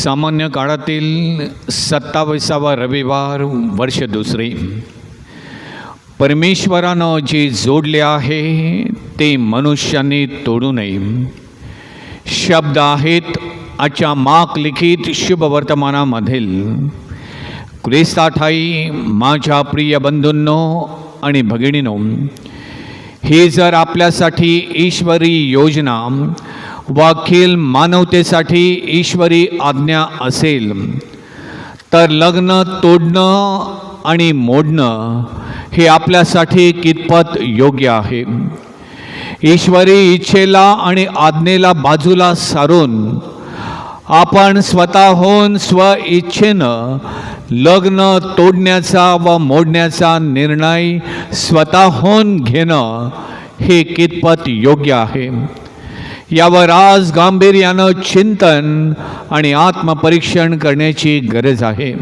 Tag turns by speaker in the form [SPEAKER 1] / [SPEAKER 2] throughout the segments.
[SPEAKER 1] सामान्य काळातील सत्तावीसावा रविवार वर्ष दुसरे. परमेश्वरानं जे जोडले आहे ते मनुष्याने तोडू नये. शब्द आहेत आजच्या माक लिखित शुभ वर्तमानामधील. क्रिस्ताठाई माझ्या प्रिय बंधूंनो आणि भगिनीनो ही जर आपल्यासाठी ईश्वरी योजना वाखील मानवतेसाठी ईश्वरी आज्ञा असेल तर लग्न तोडणं आणि मोडणं हे आपल्यासाठी कितपत योग्य आहे? ईश्वरी इच्छेला आणि आज्ञेला बाजूला सारून आपण स्वतःहून स्व इच्छेनं लग्न तोडण्याचा व मोडण्याचा निर्णय स्वतःहून घेणं हे कितपत योग्य आहे? यावर आज गांभीर्यानं चिंतन आणि आत्मपरीक्षण करण्याची गरज आहे.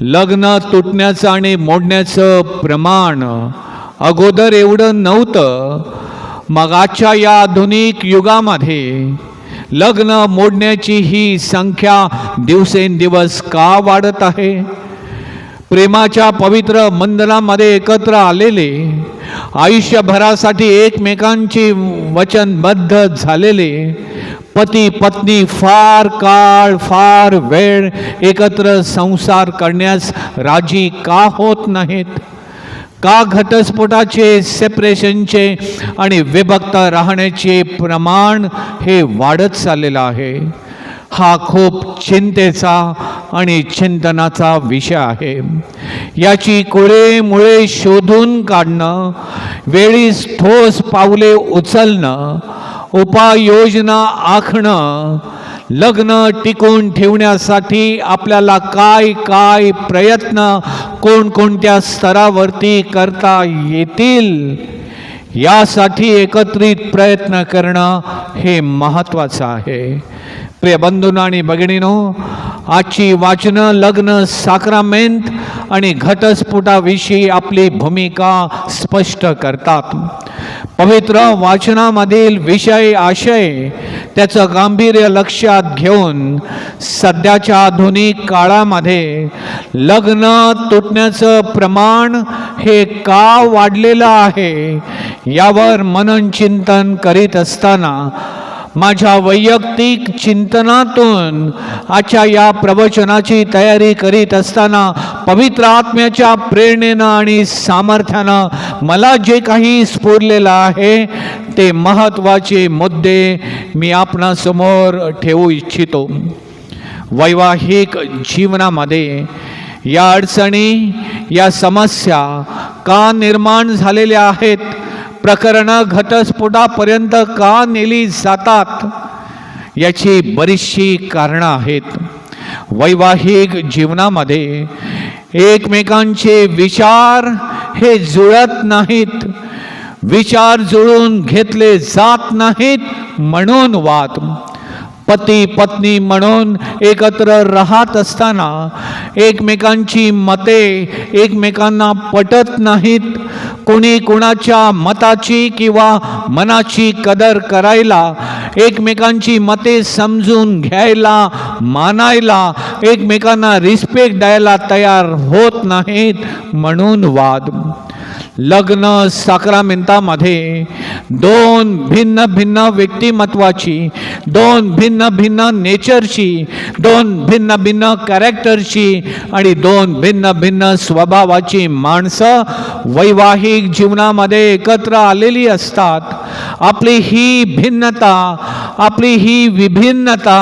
[SPEAKER 1] लग्न तुटण्याचं आणि मोडण्याचं प्रमाण अगोदर एवढं नव्हतं. मग आजच्या या आधुनिक युगामध्ये लग्न मोडण्याची ही संख्या दिवसेंदिवस का वाढत आहे? प्रेमाच्या पवित्र मंदिरामध्ये एकत्र आलेले आयुष्यभरासाठी एकमेकांची वचनबद्ध झालेले पती पत्नी फार काळ फार वेळ एकत्र संसार करण्यास राजी का होत नाहीत? का घटस्फोटाचे सेपरेशनचे आणि विभक्त राहण्याचे प्रमाण हे वाढत चाललेलं आहे? हा खूप चिंतेचा आणि चिंतनाचा विषय आहे. याची कुळे मुळे शोधून काढणं वेळीच ठोस पावले उचलणं उपाययोजना आखणं लग्न टिकून ठेवण्यासाठी आपल्याला काय काय प्रयत्न कोणकोणत्या स्तरावरती करता येतील? यासाठी एकत्रित प्रयत्न करणं हे महत्त्वाचं आहे. प्रिय बंधून आणि भगिनीनो आजची वाचनं लग्न साक्रामेंत आणि घटस्फोटाविषयी आपली भूमिका स्पष्ट करतात. पवित्र वाचनामधील विषय आशय त्याचं गांभीर्य लक्षात घेऊन सध्याच्या आधुनिक काळामध्ये लग्न तुटण्याचं प्रमाण हे का वाढलेलं आहे? यावर मनन चिंतन करीत असताना माझ्या वैयक्तिक चिंतनातून आजच्या या प्रवचनाची तयारी करीत असताना पवित्र आत्म्याच्या प्रेरणेनं आणि सामर्थ्यानं मला जे काही स्फुरलेलं आहे ते महत्त्वाचे मुद्दे मी आपणासमोर ठेवू इच्छितो. वैवाहिक जीवनामध्ये या अडचणी या समस्या का निर्माण झालेल्या आहेत प्रकरणं घटस्फोटापर्यंत का नेली जातात याची बरीचशी कारणं आहेत. वैवाहिक जीवनामध्ये एकमेकांचे विचार हे जुळत नाहीत. विचार जुळून घेतले जात नाहीत म्हणून वाद. पती पत्नी म्हणून एकत्र राहत असताना एकमेकांची मते एकमेकांना पटत नाहीत. कोणी कोणाच्या मताची किंवा मनाची कदर करायला एकमेकांची मते समजून घ्यायला मानायला एकमेकांना रिस्पेक्ट द्यायला तयार होत नाहीत म्हणून वाद. लग्न साक्रामेंतामध्ये दोन भिन्न भिन्न व्यक्तिमत्वाची दोन भिन्न भिन्न नेचरची दोन भिन्न भिन्न कॅरेक्टरची आणि दोन भिन्न भिन्न स्वभावाची माणसं वैवाहिक जीवनामध्ये एकत्र आलेली असतात. आपली ही भिन्नता आपली ही विभिन्नता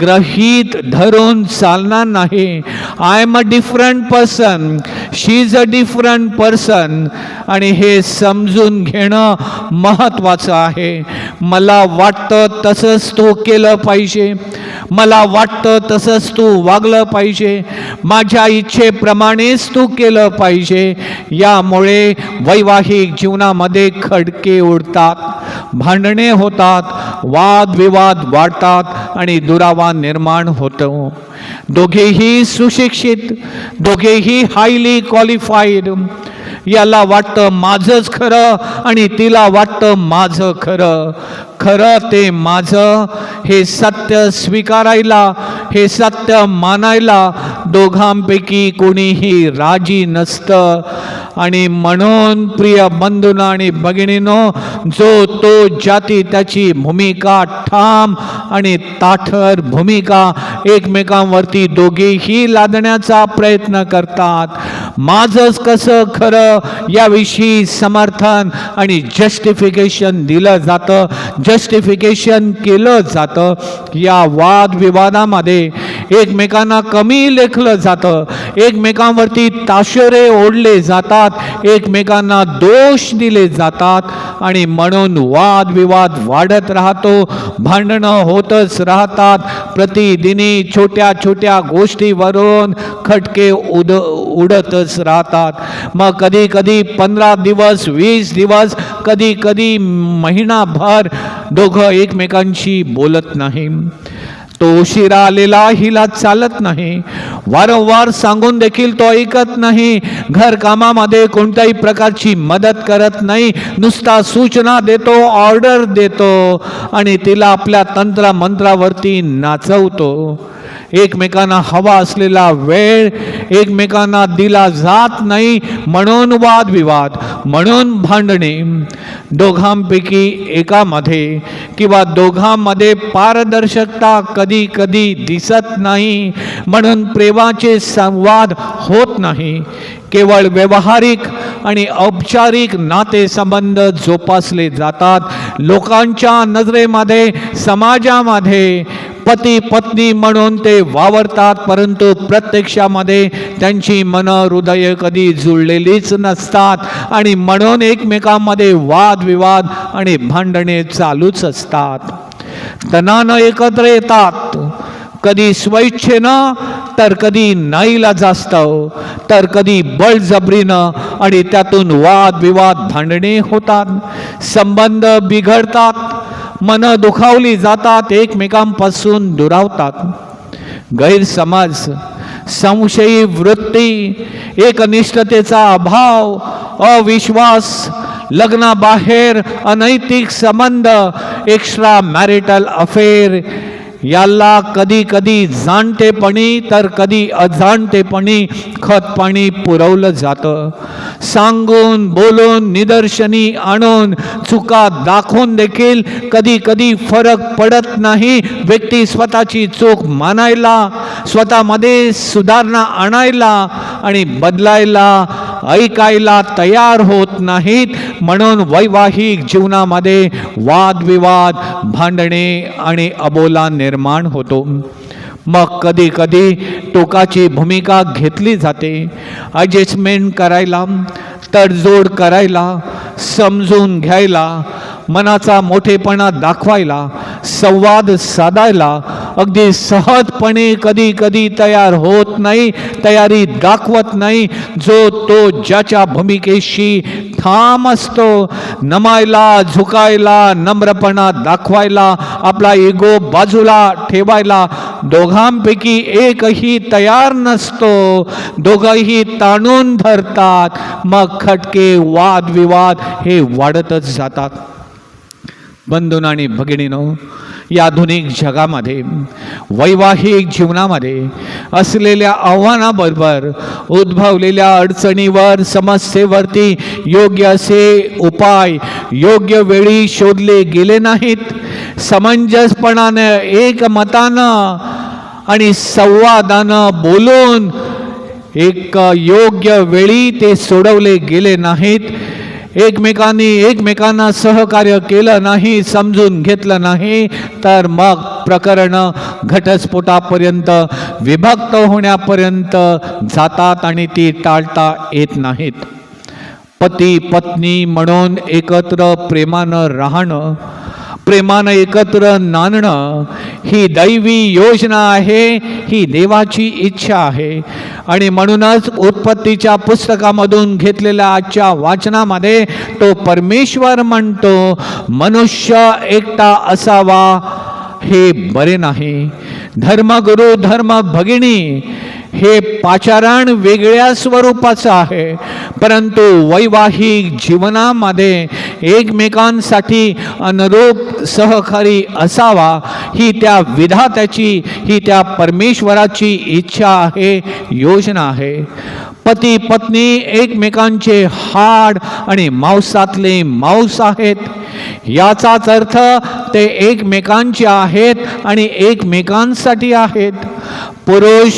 [SPEAKER 1] ग्रहीत धरून चालणार नाही. I am a different person she is a different person आणि हे समजून घेणं महत्त्वाचं आहे. मला वाटतं तसंच तू केलं पाहिजे. मला वाटतं तसंच तू वागलं पाहिजे. माझ्या इच्छेप्रमाणेच तू केलं पाहिजे. यामुळे वैवाहिक जीवनामध्ये खडके उडतात. भांडणे होतात वादविवाद वाढतात आणि दुरावा निर्माण होतो. दोघेही सुशिक्षित दोघेही हायली क्वालिफाईड याला वाटतं माझंच खरं आणि तिला वाटतं माझं खरं. खरं ते माझं हे सत्य स्वीकारायला हे सत्य मानायला दोघांपैकी कोणीही राजी नसतं. आणि म्हणून प्रिय बंधून आणि भगिनीनो जो तो जाती त्याची भूमिका ठाम आणि ताठर भूमिका एकमेकांवरती दोघेही लादण्याचा प्रयत्न करतात. माझंच कसं खरं याविषयी समर्थन आणि जस्टिफिकेशन दिलं जातं. जस्टिफिकेशन केलं जातं. या वादविवादामध्ये एकमेकांना कमी लेखलं जातं. एकमेकांवरती ताशेरे ओढले जातात. एकमेकांना दोष दिले जातात. आणि म्हणून वादविवाद वाढत राहतो. भांडणं होतच राहतात. प्रतिदिनी छोट्या छोट्या गोष्टीवरून खटके उद उडतच राहतात. मग कधी कधी पंधरा दिवस वीस दिवस कधी कधी महिनाभर दोघं एकमेकांशी बोलत नाही. तो उशिरा आलेला हिला चालत नाही. वारंवार सांगून देखील तो ऐकत नाही. घरकामामध्ये कोणत्याही प्रकारची मदत करत नाही. नुसता सूचना देतो ऑर्डर देतो आणि तिला आपल्या तंत्र मंत्रावरती नाचवतो. एकमेकांना हवा असलेला वेळ एकमेकांना दिला जात नाही. म्हणून वादविवाद म्हणून भांडणे. दोघांपैकी एकामध्ये किंवा दोघांमध्ये पारदर्शकता कधी कधी दिसत नाही म्हणून प्रेमाचे संवाद होत नाही. केवळ व्यवहारिक आणि औपचारिक नातेसंबंध जोपासले जातात. लोकांच्या नजरेमध्ये समाजामध्ये पती पत्नी म्हणून ते वावरतात परंतु प्रत्यक्षामध्ये त्यांची मन हृदय कधी जुळलेलीच नसतात. आणि म्हणून एकमेकांमध्ये वादविवाद आणि भांडणे चालूच असतात. तणानं एकत्र येतात. कधी स्वेच्छेनं तर कधी नाईला जास्त तर कधी बळजबरीनं आणि त्यातून वादविवाद भांडणे होतात. संबंध बिघडतात. मन दुखावली जातात एकमेकांपासून दुरावतात. गैरसमज संशयी वृत्ती एकनिष्ठतेचा अभाव अविश्वास लग्नाबाहेर अनैतिक संबंध एक्स्ट्रा मॅरिटल अफेअर याला कधी कधी जाणतेपणी तर कधी अजाणतेपणी खत पाणी पुरवलं जातं. सांगून बोलून निदर्शनी आणून चुका दाखवून देखील कधी कधी फरक पडत नाही. व्यक्ती स्वतःची चूक मानायला स्वतःमध्ये सुधारणा आणायला आणि बदलायला ऐकायला तयार होत नाहीत. म्हणून वैवाहिक जीवनामध्ये वादविवाद भांडणे आणि अबोला निर्माण होतो. मग कधी कधी टोकाची भूमिका घेतली जाते. ॲडजस्टमेंट करायला तडजोड करायला समजून घ्यायला मनाचा मोठेपणा दाखवायला संवाद साधायला अगदी सहजपणे कधी कधी तयार होत नाही तयारी दाखवत नाही. जो तो ज्याच्या भूमिकेशी ठाम असतो नमायला झुकायला नम्रपणा दाखवायला आपला इगो बाजूला ठेवायला दोघांपैकी एकही तयार नसतो दोघंही ताणून धरतात. मग खटके वादविवाद हे वाढतच जातात. बंधून आणि भगिनीनो या आधुनिक जगामध्ये वैवाहिक जीवनामध्ये असलेल्या आव्हानाबरोबर उद्भवलेल्या अडचणीवर समस्येवरती योग्य असे उपाय योग्य वेळी शोधले गेले नाहीत. समंजसपणानं एकमतानं आणि संवादानं बोलून एक योग्य वेळी ते सोडवले गेले नाहीत. एकमेकांनी एकमेकांना सहकार्य केलं नाही समजून घेतलं नाही तर मग प्रकरणं घटस्फोटापर्यंत विभक्त होण्यापर्यंत जातात आणि ती टाळता येत नाहीत. पती पत्नी म्हणून एकत्र प्रेमानं राहणं प्रेमानं एकत्र नांदणं ही दैवी योजना आहे ही देवाची इच्छा आहे. आणि म्हणूनच उत्पत्तीच्या पुस्तकामधून घेतलेल्या आजच्या वाचनामध्ये तो परमेश्वर म्हणतो मनुष्य एकटा असावा हे बरे नाही. धर्मगुरु धर्म भगिनी हे पाचारण वेगळ्या स्वरूपाचं आहे. परंतु वैवाहिक जीवनामध्ये एकमेकांसाठी अनुरूप सहकारी असावा ही त्या विधात्याची ही त्या परमेश्वराची इच्छा आहे योजना आहे. पती पत्नी एकमेकांचे हाड आणि मांसातले मांस आहेत. याचाच अर्थ ते एकमेकांचे आहेत आणि एकमेकांसाठी आहेत. पुरुष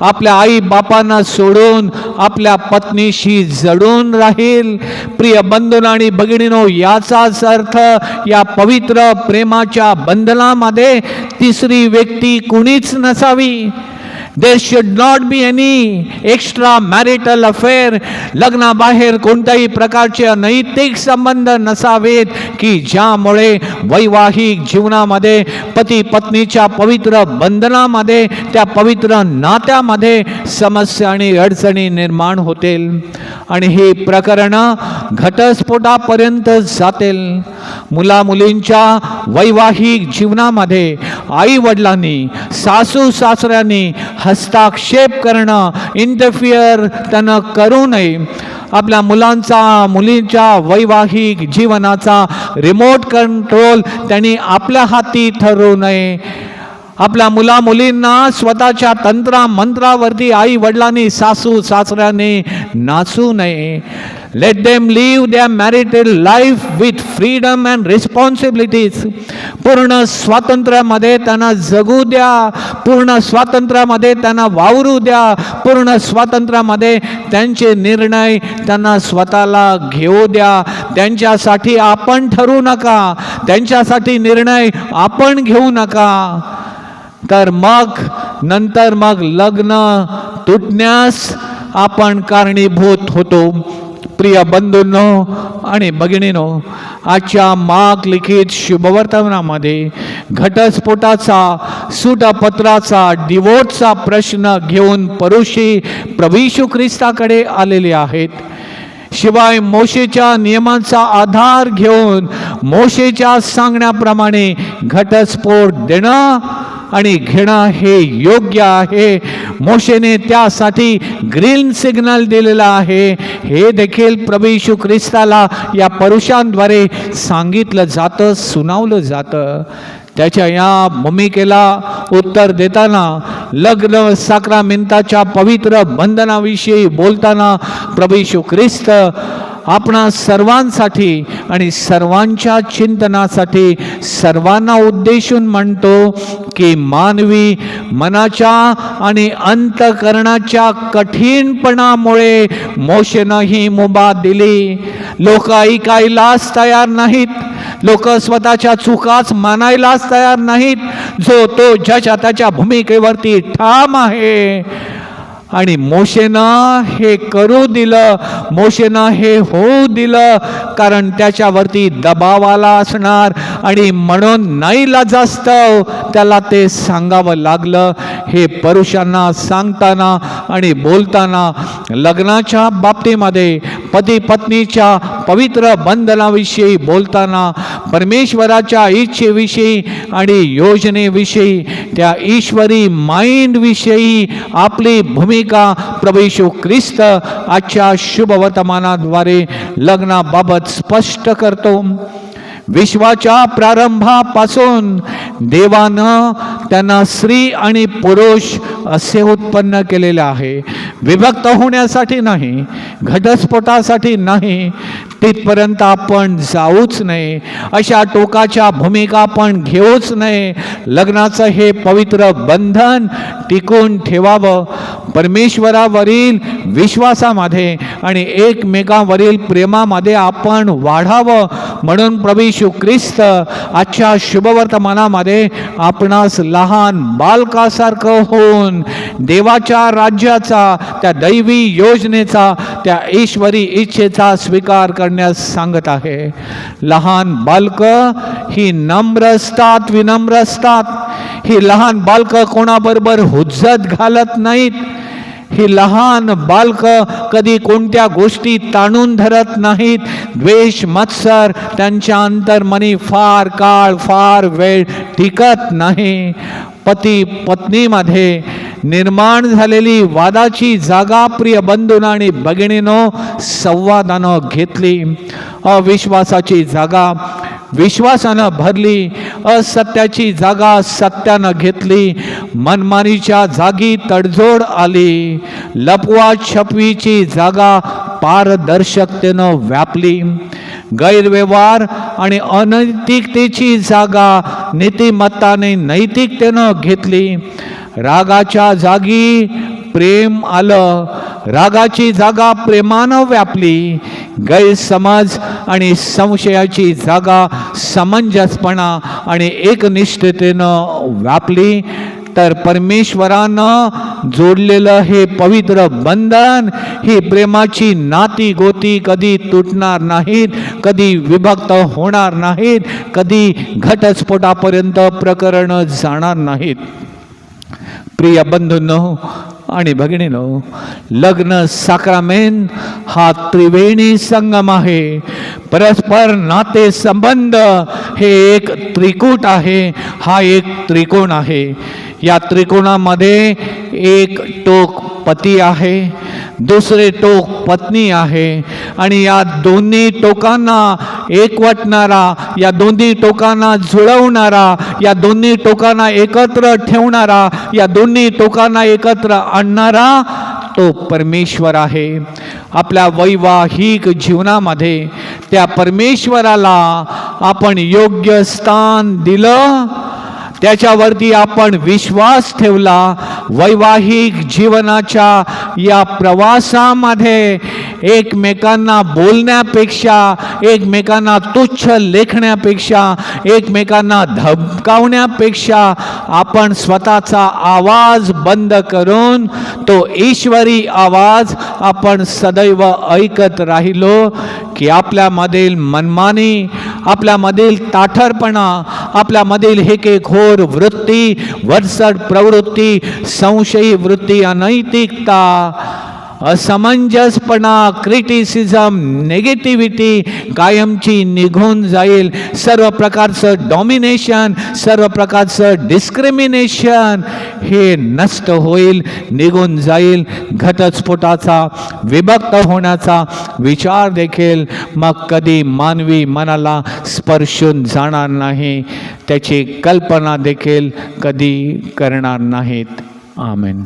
[SPEAKER 1] आपल्या आई बापांना सोडून आपल्या पत्नीशी जडून राहील. प्रिय बंधून आणि भगिनीनो याचाच अर्थ या पवित्र प्रेमाच्या बंधनामध्ये तिसरी व्यक्ती कुणीच नसावी. There should not be any extra marital affair लग्नाबाहेर कोणत्याही प्रकारचे अनैतिक संबंध नसावेत. की ज्यामुळे वैवाहिक जीवनामध्ये पती पत्नीच्या पवित्र बंधनामध्ये त्या पवित्र नात्यामध्ये समस्या आणि अडचणी निर्माण होतील आणि ही प्रकरणं घटस्फोटापर्यंत जातील. मुला मुलींच्या वैवाहिक जीवनामध्ये आई वडिलांनी सासू सासऱ्यांनी हस्ताक्षेप करणं इंटरफिअर त्यानं करू नये. आपल्या मुलांचा मुलींच्या वैवाहिक जीवनाचा रिमोट कंट्रोल त्यांनी आपल्या हाती ठरवू नये. आपल्या मुला मुलींना स्वतःच्या तंत्रा मंत्रावरती आई वडिलांनी सासू सासऱ्याने नाचू नये. Let them live their marital life with freedom and responsibilities पूर्ण स्वातंत्र्यामध्ये त्यांना जगू द्या पूर्ण स्वातंत्र्यामध्ये त्यांना वावरू द्या पूर्ण स्वातंत्र्यामध्ये त्यांचे निर्णय त्यांना स्वतःला घेऊ द्या त्यांच्यासाठी आपण ठरू नका त्यांच्यासाठी निर्णय आपण घेऊ नका तर मग नंतर मग लग्न तुटण्यास आपण कारणीभूत होतो प्रिय बंधूंनो आणि भगिनीनो आजच्या माग लिखित शुभवर्तनामध्ये घटस्फोटाचा सुटपत्राचा डिवोटचा प्रश्न घेऊन परुषी प्रभीशू ख्रिस्ताकडे आलेले आहेत. शिवाय मोशेच्या नियमांचा आधार घेऊन मोशेच्या सांगण्याप्रमाणे घटस्फोट देणं आणि घेणं हे योग्य आहे. मोशेने त्यासाठी ग्रीन सिग्नल दिलेला आहे. हे देखील प्रभू ख्रिस्ताला या परुषांद्वारे सांगितलं जातं सुनावलं जातं. त्याच्या या भूमिकेला उत्तर देताना लग्न साक्रामेंताच्या पवित्र बंधनाविषयी बोलताना प्रभू ख्रिस्त आपणा सर्वांसाठी आणि सर्वांच्या चिंतनासाठी सर्वांना उद्देशून म्हणतो की मानवी मनाच्या आणि अंतकरणाच्या कठीणपणामुळे मोशेनं ही मुभा दिली. लोक ऐकायलाच तयार नाहीत. लोक स्वतःच्या चुकाच मानायलाच तयार नाहीत. जो तो ज्याच्या त्याच्या भूमिकेवरती ठाम आहे आणि मोशेना हे करू दिलं मोशेना हे होऊ दिलं कारण त्याच्यावरती दबाव आला असणार. आणि म्हणून नाही जास्त त्याला ते सांगावं लागलं. हे पुरुषांना सांगताना आणि बोलताना लग्नाच्या बाबतीमध्ये पती पत्नीच्या पवित्र बंधनाविषयी बोलताना परमेश्वराच्या इच्छेविषयी आणि योजनेविषयी त्या ईश्वरी माइंडविषयी आपली भूमिका प्रभू ख्रिस्त आजच्या शुभवर्तमानाद्वारे लग्नाबाबत स्पष्ट करतो. विश्वाच्या प्रारंभापासून देवानं त्यांना स्त्री आणि पुरुष असे उत्पन्न केलेले आहे. विभक्त होण्यासाठी नाही घटस्फोटासाठी नाही तिथपर्यंत आपण जाऊच नये. अशा टोकाच्या भूमिका आपण घेऊच नये. लग्नाचं हे पवित्र बंधन टिकून ठेवावं. परमेश्वरावरील विश्वासामध्ये आणि एकमेकांवरील प्रेमामध्ये आपण वाढावं. म्हणून प्रभू ख्रिस्त आजच्या शुभवर्तमानामध्ये आपणास लहान बालकासारखं होऊन देवाच्या राज्याचा त्या दैवी योजनेचा त्या ईश्वरी इच्छेचा स्वीकार करण्यास सांगत आहे. लहान बालक ही नम्र असतात विनम्र असतात ही लहान बालक कोणाबरोबर हुज्जत घालत नाहीत ही लहान बालक कधी कोणत्या गोष्टी ताणून धरत नाहीत. द्वेष मत्सर त्यांच्या अंतर्मनी फार काळ फार वेळ टिकत नाही. पती पत्नीमध्ये निर्माण झालेली वादाची जागा प्रिय बंधून आणि भगिनीनो संवादानं घेतली. अविश्वासाची जागा विश्वासानं भरली. असत्याची जागा सत्यानं घेतली. मनमानीच्या जागी तडजोड आली. लपवा छपवीची जागा पारदर्शकतेनं व्यापली. गैरव्यवहार आणि अनैतिकतेची जागा नीतिमत्ताने नैतिकतेनं घेतली. रागाच्या जागी प्रेम आलं. रागाची जागा प्रेमानं व्यापली. गैरसमज आणि संशयाची जागा समंजसपणा आणि एकनिष्ठतेनं व्यापली. तर परमेश्वरानं जोडलेलं हे पवित्र बंधन ही प्रेमाची नाती गोती कधी तुटणार नाहीत कधी विभक्त होणार नाहीत कधी घटस्फोटापर्यंत प्रकरणं जाणार नाहीत. प्रिय बंधूंनो आणि भगिनीनो लग्न साक्रामेन हा त्रिवेणी संगम आहे. परस्पर नाते संबंध हे एक त्रिकूट आहे. हा एक त्रिकोण आहे. या त्रिकोणामध्ये एक टोक पती आहे दुसरे टोक पत्नी आहे आणि या दोन्ही टोकांना एकवटणारा या दोन्ही टोकांना जुळवणारा या दोन्ही टोकांना एकत्र ठेवणारा या दोन्ही टोकांना एकत्र आणणारा तो परमेश्वर आहे. आपल्या वैवाहिक जीवनामध्ये त्या परमेश्वराला आपण योग्य स्थान दिलं त्याच्यावरती आपण विश्वास ठेवला वैवाहिक जीवनाच्या या प्रवासामध्ये एकमेकांना बोलण्यापेक्षा एकमेकांना तुच्छ लेखण्यापेक्षा एकमेकांना धमकावण्यापेक्षा आपण स्वतःचा आवाज बंद करून तो ईश्वरी आवाज आपण सदैव ऐकत राहिलो की आपल्यामधील मनमानी आपल्यामधील ताठरपणा आपल्यामधील हेकेखोर वृत्ती वरसड प्रवृत्ती संशयी वृत्ती अनैतिकता असमंजसपणा क्रिटिसिझम नेगेटिव्हिटी कायमची निघून जाईल. सर्व प्रकारचं डॉमिनेशन सर्व प्रकारचं डिस्क्रिमिनेशन हे नष्ट होईल निघून जाईल. घटस्फोटाचा विभक्त होण्याचा विचार देखील मग कधी मानवी मनाला स्पर्शून जाणार नाही. त्याची कल्पना देखील कधी करणार नाहीत. आमेन.